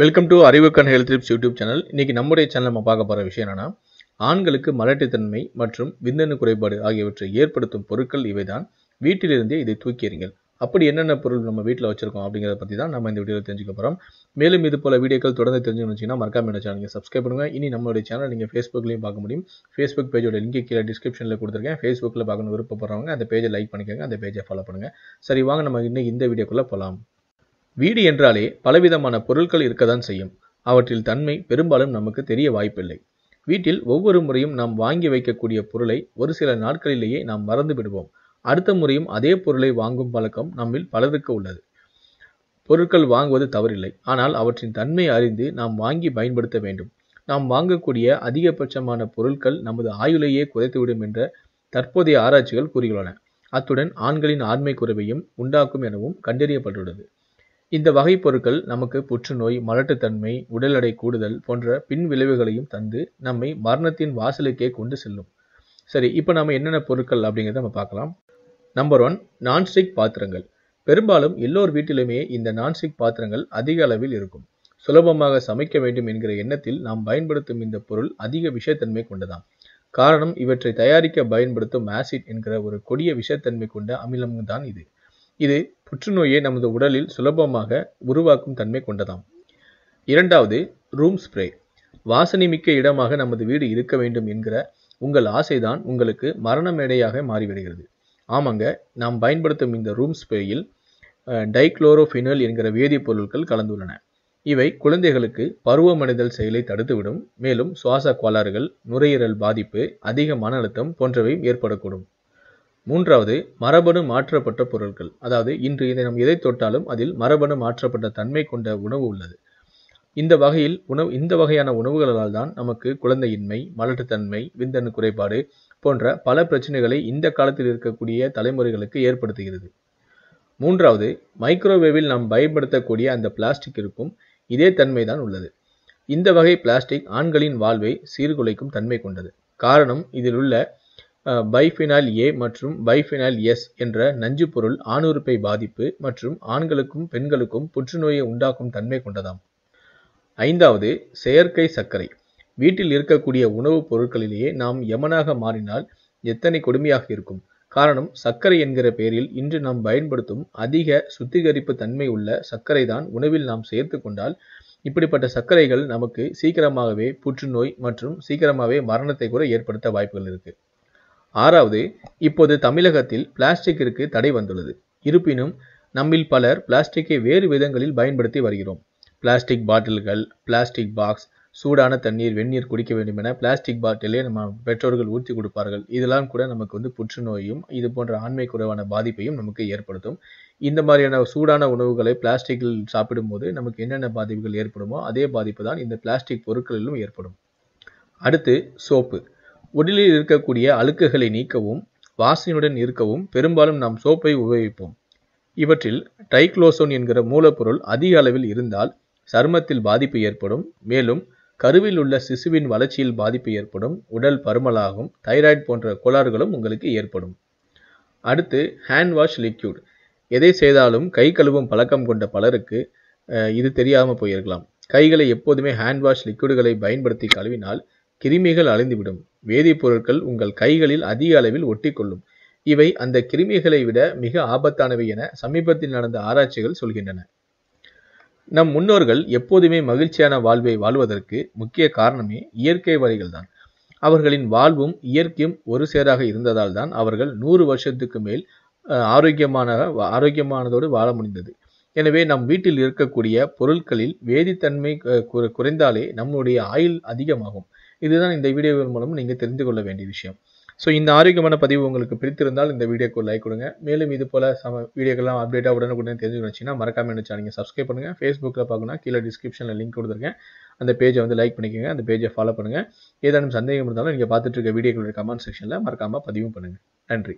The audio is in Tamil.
Welcome to Arivukkan health tips YouTube channel இன்னைக்கு நம்முடைய சேனல் நம்ம பார்க்க போகிற விஷயம் என்னன்னா ஆண்களுக்கு மலட்டுத்தன்மை மற்றும் விந்தணு குறைபாடு ஆகியவற்றை ஏற்படுத்தும் பொருட்கள் இவைதான். வீட்டிலிருந்தே இதை தூக்கியறிங்கள். அப்படி என்னென்ன பொருள் நம்ம வீட்டில் வச்சிருக்கோம் அப்படிங்கிறத பற்றி தான் நம்ம இந்த வீடியோவில் தெரிஞ்சுக்க போகிறோம் மேலும் இது போல வீடியோக்கள் தொடர்ந்து தெரிஞ்சுக்கணும் மறக்காம என்ன சேனல் நீங்கள் சப்ஸ்கிரைப் பண்ணுங்கள் இனி நம்மளுடைய சேனல் நீங்கள் ஃபேஸ்புக்லேயும் பார்க்க முடியும். ஃபேஸ்புக் பேஜோட லிங்க் கீழே டிஸ்கிரிப்ஷனில் கொடுத்துருக்கேன். ஃபேஸ்புக்கில் பார்க்கணும் விருப்பப்படுறவங்க அந்த பேஜை லைக் பண்ணிக்கோங்க. அந்த பேஜை ஃபாலோ பண்ணுங்கள் சரி வாங்க நம்ம இன்னைக்கு இந்த வீடியோக்குள்ளே போகலாம் வீடு என்றாலே பலவிதமான பொருட்கள் இருக்கத்தான் செய்யும். அவற்றில் தன்மை பெரும்பாலும் நமக்கு தெரிய வாய்ப்பில்லை. வீட்டில் ஒவ்வொரு முறையும் நாம் வாங்கி வைக்கக்கூடிய பொருளை ஒரு சில நாட்களிலேயே நாம் மறந்து விடுவோம். அடுத்த முறையும் அதே பொருளை வாங்கும் பழக்கம் நம்மில் பலருக்கு உள்ளது. பொருட்கள் வாங்குவது தவறில்லை. ஆனால் அவற்றின் தன்மை அறிந்து நாம் வாங்கி பயன்படுத்த வேண்டும். நாம் வாங்கக்கூடிய அதிகபட்சமான பொருட்கள் நமது ஆயுளையே குறைத்துவிடும் என்ற தற்போதைய ஆராய்ச்சிகள் கூறியுள்ளன அத்துடன் ஆண்களின் ஆண்மை குறைவையும் உண்டாக்கும் எனவும் கண்டறியப்பட்டுள்ளது. இந்த வகை பொருட்கள் நமக்கு புற்றுநோய் மலட்டுத்தன்மை உடல் எடை கூடுதல் போன்ற பின் விளைவுகளையும் தந்து நம்மை மரணத்தின் வாசலுக்கே கொண்டு செல்லும். சரி இப்போ நம்ம என்னென்ன பொருட்கள் அப்படிங்கிறத நம்ம பார்க்கலாம். நம்பர் ஒன் நான்ஸ்டிக் பாத்திரங்கள். பெரும்பாலும் எல்லோர் வீட்டிலுமே இந்த நான்ஸ்டிக் பாத்திரங்கள் அதிக அளவில் இருக்கும். சுலபமாக சமைக்க வேண்டும் என்கிற எண்ணத்தில் நாம் பயன்படுத்தும் இந்த பொருள் அதிக விஷத்தன்மை கொண்டதாம். காரணம் இவற்றை தயாரிக்க பயன்படுத்தும் ஆசிட் என்கிற ஒரு கொடிய விஷத்தன்மை கொண்ட அமிலம் தான் இது. இது புற்றுநோயை நமது உடலில் சுலபமாக உருவாக்கும் தன்மை கொண்டதாம். இரண்டாவது ரூம் ஸ்ப்ரே வாசனை மிக்க இடமாக நமது வீடு இருக்க வேண்டும் என்கிற உங்கள் ஆசைதான் உங்களுக்கு மரண மேடையாக மாறிவிடுகிறது. ஆமாங்க நாம் பயன்படுத்தும் இந்த ரூம் ஸ்ப்ரேயில் டைக்ளோரோஃபினல் என்கிற வேதிப்பொருட்கள் கலந்துள்ளன. இவை குழந்தைகளுக்கு பருவமடைதல் செயலை தடுத்துவிடும் மேலும் சுவாச கோளாறுகள் நுரையீரல் பாதிப்பு அதிக மன அழுத்தம் போன்றவையும் ஏற்படக்கூடும். மூன்றாவது மரபணு மாற்றப்பட்ட பொருட்கள் அதாவது இன்று இதை நாம் எதை தொட்டாலும் அதில் மரபணு மாற்றப்பட்ட தன்மை கொண்ட உணவு உள்ளது. இந்த வகையில் உணவு இந்த வகையான உணவுகளால் தான் நமக்கு குழந்தையின்மை மலட்டுத்தன்மை விந்தணு குறைபாடு போன்ற பல பிரச்சனைகளை இந்த காலத்தில் இருக்கக்கூடிய தலைமுறைகளுக்கு ஏற்படுத்துகிறது. மூன்றாவது மைக்ரோவேவில் நாம் பயன்படுத்தக்கூடிய அந்த பிளாஸ்டிக்கிற்கும் இதே தன்மை தான் உள்ளது. இந்த வகை பிளாஸ்டிக் ஆண்களின் வாழ்வை சீர்குலைக்கும் தன்மை கொண்டது. காரணம் இதில் உள்ள பைஃபினால் ஏ மற்றும் பைஃபினால் எஸ் என்ற நஞ்சு பொருள் ஆணுறுப்பை பாதிப்பு மற்றும் ஆண்களுக்கும் பெண்களுக்கும் புற்றுநோயை உண்டாக்கும் தன்மை கொண்டதாம். ஐந்தாவது செயற்கை சர்க்கரை. வீட்டில் இருக்கக்கூடிய உணவுப் பொருட்களிலேயே நாம் யமனாக மாறினால் எத்தனை கொடுமையாக இருக்கும். காரணம் சர்க்கரை என்கிற பெயரில் இன்று நாம் பயன்படுத்தும் அதிக சுத்திகரிப்பு தன்மை உள்ள சர்க்கரை தான் உணவில் நாம் சேர்த்து கொண்டால் இப்படிப்பட்ட சர்க்கரைகள் நமக்கு சீக்கிரமாகவே புற்றுநோய் மற்றும் சீக்கிரமாகவே மரணத்தை கூட ஏற்படுத்த வாய்ப்புகள் இருக்குது ஆறாவது இப்போது தமிழகத்தில் பிளாஸ்டிக்கிற்கு தடை வந்துள்ளது. இருப்பினும் நம்மில் பலர் பிளாஸ்டிக்கை வேறு விதங்களில் பயன்படுத்தி வருகிறோம். பிளாஸ்டிக் பாட்டில்கள் பிளாஸ்டிக் பாக்ஸ் சூடான தண்ணீர் வெந்நீர் குடிக்க வேண்டும் என பிளாஸ்டிக் பாட்டிலே நம்ம பெற்றோர்கள் ஊற்றி கொடுப்பார்கள். இதெல்லாம் கூட நமக்கு வந்து புற்றுநோயும் இது போன்ற ஆண்மை குறைவான பாதிப்பையும் நமக்கு ஏற்படுத்தும். இந்த மாதிரியான சூடான உணவுகளை பிளாஸ்டிக்கில் சாப்பிடும்போது நமக்கு என்னென்ன பாதிப்புகள் ஏற்படுமோ அதே பாதிப்பு தான் இந்த பிளாஸ்டிக் பொருட்களிலும் ஏற்படும். அடுத்து சோப்பு. உடலில் இருக்கக்கூடிய அழுக்குகளை நீக்கவும் வாசனையுடன் இருக்கவும் பெரும்பாலும் நாம் சோப்பை உபயோகிப்போம். இவற்றில் டைக்ளோசோன் என்கிற மூலப்பொருள் அதிக அளவில் இருந்தால் சருமத்தில் பாதிப்பு ஏற்படும். மேலும் கருவில் உள்ள சிசுவின் வளர்ச்சியில் பாதிப்பு ஏற்படும். உடல் பருமலாகும். தைராய்டு போன்ற கோளாறுகளும் உங்களுக்கு ஏற்படும். அடுத்து ஹேண்ட் வாஷ் லிக்யூட். எதை செய்தாலும் கை கழுவும் பழக்கம் கொண்ட பலருக்கு இது தெரியாமல் போயிருக்கலாம். கைகளை எப்போதுமே ஹேண்ட் வாஷ் லிக்யூடுகளை பயன்படுத்தி கழுவினால் கிருமிகள் அழிந்துவிடும். வேதிப்பொருட்கள் உங்கள் கைகளில் அதிக அளவில் ஒட்டிக்கொள்ளும். இவை அந்த கிருமிகளை விட மிக ஆபத்தானவை என சமீபத்தில் நடந்த ஆராய்ச்சிகள் சொல்கின்றன. நம் முன்னோர்கள் எப்போதுமே மகிழ்ச்சியான வாழ்வை வாழ்வதற்கு முக்கிய காரணமே இயற்கை வழிகள் தான் அவர்களின் வாழ்வும் இயற்கையும் ஒரு சேராக இருந்ததால் தான் அவர்கள் நூறு வருஷத்துக்கு மேல் ஆரோக்கியமான ஆரோக்கியமானதோடு வாழ முடிந்தது. எனவே நம் வீட்டில் இருக்கக்கூடிய பொருட்களில் வேதித்தன்மை குறைந்தாலே நம்முடைய ஆயுள் அதிகமாகும். இதுதான் இந்த வீடியோவின் மூலம் நீங்கள் தெரிந்து கொள்ள வேண்டிய விஷயம். ஸோ இந்த ஆரோக்கியமான பதிவு உங்களுக்கு பிடித்திருந்தால் இந்த வீடியோக்கு லைக் கொடுங்க. மேலும் இது போல சம வீடியோக்கெல்லாம் அப்டேட்டாக உடனுக்குடன் தெரிஞ்சு வச்சுன்னா மறக்காமல் என்ன சேனல் சப்ஸ்கிரைப் பண்ணுங்கள் ஃபேஸ்புக்கில் பார்க்கணும் கீழே டிஸ்கிரிப்ஷனில் லிங்க் கொடுத்துருக்கேன். அந்த பேஜை வந்து லைக் பண்ணிக்கோங்க. அந்த பேஜை ஃபாலோ பண்ணுங்கள் ஏதானும் சந்தேகம் இருந்தாலும் நீங்கள் பார்த்துட்டு இருக்க வீடியோக்களுடைய கமெண்ட் செக்ஷனில் மறக்காமல் பதிவும் பண்ணுங்கள் நன்றி.